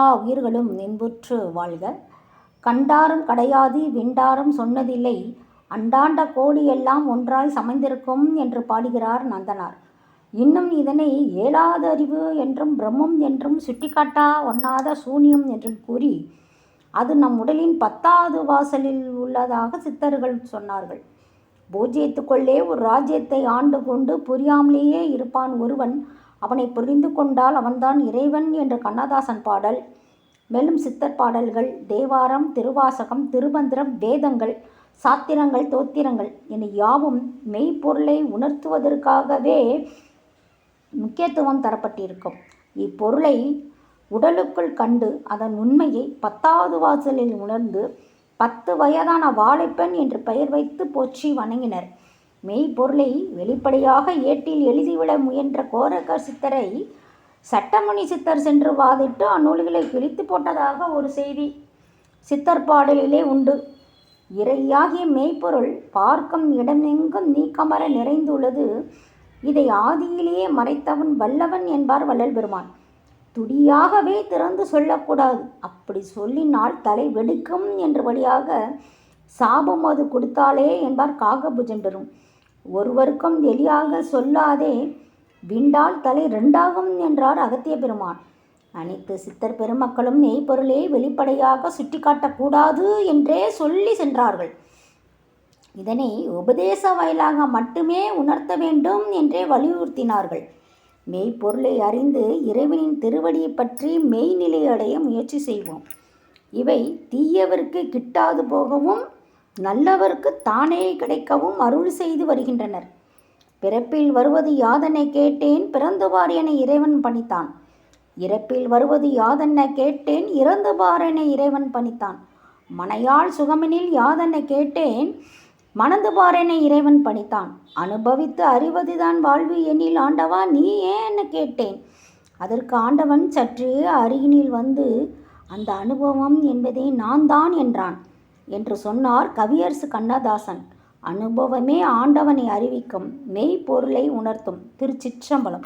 எல்லா உயிர்களும் இன்புற்று வாழ்க. கண்டாரும் கடையாது விண்டாரும் சொன்னதில்லை. அண்டாண்ட கோடி எல்லாம் ஒன்றாய் சமைந்திருக்கும் என்று பாடுகிறார் நந்தனார். இன்னும் இதனை ஏழாத அறிவு என்றும் பிரம்மம் என்றும் சுட்டிக்காட்டா ஒண்ணாத சூனியம் என்றும் கூறி அது நம் உடலின் பத்தாவது வாசலில் உள்ளதாக சித்தர்கள் சொன்னார்கள். பூஜ்யத்துக்குள்ளே ஒரு ராஜ்யத்தை ஆண்டு கொண்டு புரியாமலேயே இருப்பான் ஒருவன் அவனை புரிந்து கொண்டால் அவன்தான் இறைவன் என்ற கண்ணதாசன் பாடல். மேலும் சித்தர் பாடல்கள் தேவாரம் திருவாசகம் திருமந்திரம் வேதங்கள் சாத்திரங்கள் தோத்திரங்கள் என யாவும் மெய்ப்பொருளை உணர்த்துவதற்காகவே முக்கியத்துவம் தரப்பட்டிருக்கும். இப்பொருளை உடலுக்குள் கண்டு அதன் உண்மையை பத்தாவது வாசலில் உணர்ந்து பத்து வயதான வாழைப்பெண் என்று பெயர் வைத்து போற்றி வணங்கினர். மெய்ப்பொருளை வெளிப்படையாக ஏட்டில் எழுதிவிட முயன்ற கோரக சித்தரை சட்டமணி சித்தர் சென்று வாதிட்டு அந்நூல்களை கிழித்து போட்டதாக ஒரு செய்தி. சித்தர் பாடலிலே உண்டு. இறையாகிய மெய்ப்பொருள் பார்க்கும் இடமெங்கும் நீக்கமர நிறைந்துள்ளது. இதை ஆதியிலேயே மறைத்தவன் வல்லவன் என்பார் வள்ளல் பெருமான். துடியாகவே திறந்து சொல்லக்கூடாது. அப்படி சொல்லினால் தலை வெடிக்கும் என்றபடியாக சாபம் அது கொடுத்தாலே என்பார் காகபுஜண்டரும். ஒருவருக்கும் எளியாக சொல்லாதே விண்டால் தலை ரெண்டாகும் என்றார் அகத்திய பெருமான். அனைத்து சித்தர் பெருமக்களும் மெய்ப்பொருளை வெளிப்படையாக சுட்டிக்காட்டக்கூடாது என்றே சொல்லி சென்றார்கள். இதனை உபதேச வாயிலாக மட்டுமே உணர்த்த வேண்டும் என்றே வலியுறுத்தினார்கள். மெய்ப்பொருளை அறிந்து இறைவனின் திருவடியை பற்றி மெய்நிலை அடைய முயற்சி செய்வோம். இவை தீயவருக்கு கிட்டாது போகவும் நல்லவருக்கு தானே கிடைக்கவும் அருள் செய்து வருகின்றனர். பிறப்பில் வருவது யாதென கேட்டேன் பிறந்துபார் என இறைவன் பணித்தான். இறப்பில் வருவது யாதென்ன கேட்டேன் இறந்துபார் என இறைவன் பணித்தான். மனையாள் சுகமெனில் யாதென்ன கேட்டேன் மணந்துபார் என இறைவன் பணித்தான். அனுபவித்து அறிவதுதான் வாழ்வு எண்ணில் ஆண்டவா நீ ஏன் என்ன கேட்டேன்? அதற்கு ஆண்டவன் சற்று அருகினில் வந்து அந்த அனுபவம் என்பதை நான் தான் என்றான். என்று சொன்னார் கவியரசு கண்ணதாசன். அனுபவமே ஆண்டவனை அறிவிக்கும் மெய்ப்பொருளை உணர்த்தும் திருச்சிற்றம்பலம்.